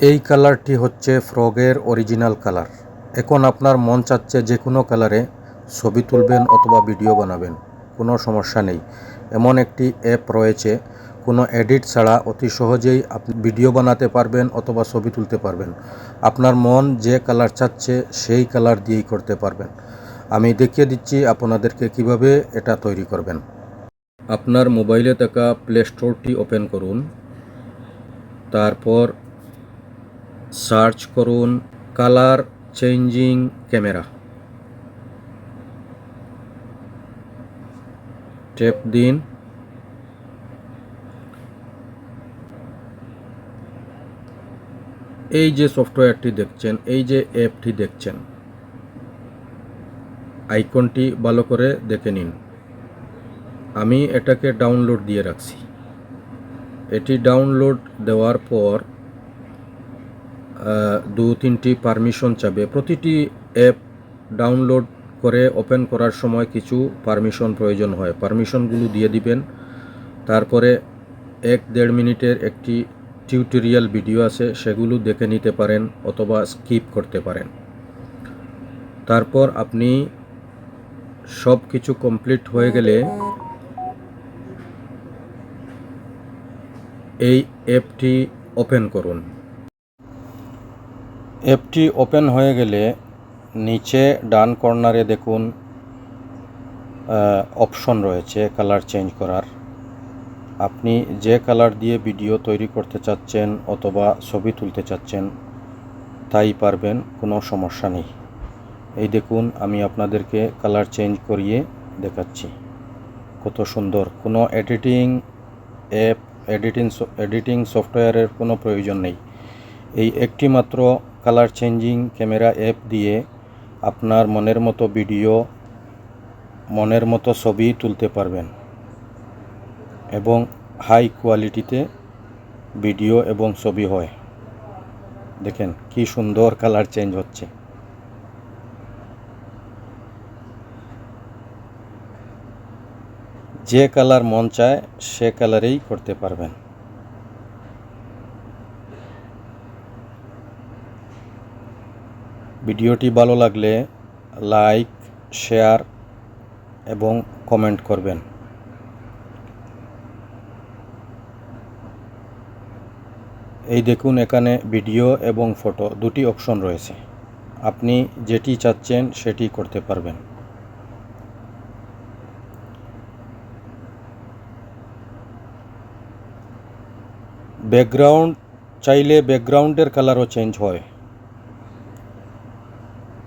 এই কালারটি হচ্ছে ফ্রগের অরিজিনাল কালার। এখন আপনার মন চাচ্ছে যে কোনো কালারে ছবি তুলবেন অথবা ভিডিও বানাবেন, কোনো সমস্যা নেই। এমন একটি অ্যাপ রয়েছে, কোনো এডিট ছাড়া অতি সহজেই আপনি ভিডিও বানাতে পারবেন অথবা ছবি তুলতে পারবেন। আপনার মন যে কালার চাচ্ছে সেই কালার দিয়েই করতে পারবেন। আমি দেখিয়ে দিচ্ছি আপনাদেরকে কীভাবে এটা তৈরি করবেন। আপনার মোবাইলে থাকা প্লে স্টোরটি ওপেন করুন। তারপর সার্চ করুন কালার চেঞ্জিং ক্যামেরা। টেপ দিন। এই যে সফটওয়্যারটি দেখছেন, এই যে অ্যাপটি দেখছেন, আইকনটি ভালো করে দেখে নিন। আমি এটাকে ডাউনলোড দিয়ে রাখছি। এটি ডাউনলোড দেওয়ার পর দু, তিনটি পারমিশন চাবে। প্রতিটি অ্যাপ ডাউনলোড করে ওপেন করার সময় কিছু পারমিশন প্রয়োজন হয়। পারমিশনগুলো দিয়ে দিবেন। তারপরে এক, দেড় মিনিটের একটি টিউটোরিয়াল ভিডিও আছে, সেগুলো দেখে নিতে পারেন অথবা স্কিপ করতে পারেন। তারপর আপনি সব কিছু কমপ্লিট হয়ে গেলে এই অ্যাপটি ওপেন করুন। অ্যাপটি ওপেন হয়ে গেলে নিচে ডান কর্নারে দেখুন অপশন রয়েছে কালার চেঞ্জ করার। আপনি যে কালার দিয়ে ভিডিও তৈরি করতে চাচ্ছেন অথবা ছবি তুলতে চাচ্ছেন, তাই পারবেন, কোনো সমস্যা নেই। এই দেখুন, আমি আপনাদেরকে কালার চেঞ্জ করিয়ে দেখাচ্ছি। কত সুন্দর, কোনো এডিটিং অ্যাপ, এডিটিং এডিটিং সফটওয়্যারের কোনো প্রয়োজন নেই। এই একটি মাত্র কালার চেঞ্জিং ক্যামেরা অ্যাপ দিয়ে আপনার মনের মতো ভিডিও, মনের মতো ছবি তুলতে পারবেন এবং হাই কোয়ালিটিতে ভিডিও এবং ছবি হয়। দেখেন কি সুন্দর কালার চেঞ্জ হচ্ছে। যে কালার মন চায় সে কালারেই করতে পারবেন। ভিডিওটি ভালো লাগলে লাইক, শেয়ার এবং কমেন্ট করবেন। এই দেখুন এখানে ভিডিও এবং ফটো, দুটি অপশন রয়েছে। আপনি যেটি চাচ্ছেন সেটি করতে পারবেন। ব্যাকগ্রাউন্ড, চাইলে ব্যাকগ্রাউন্ডের কালারও চেঞ্জ হয়।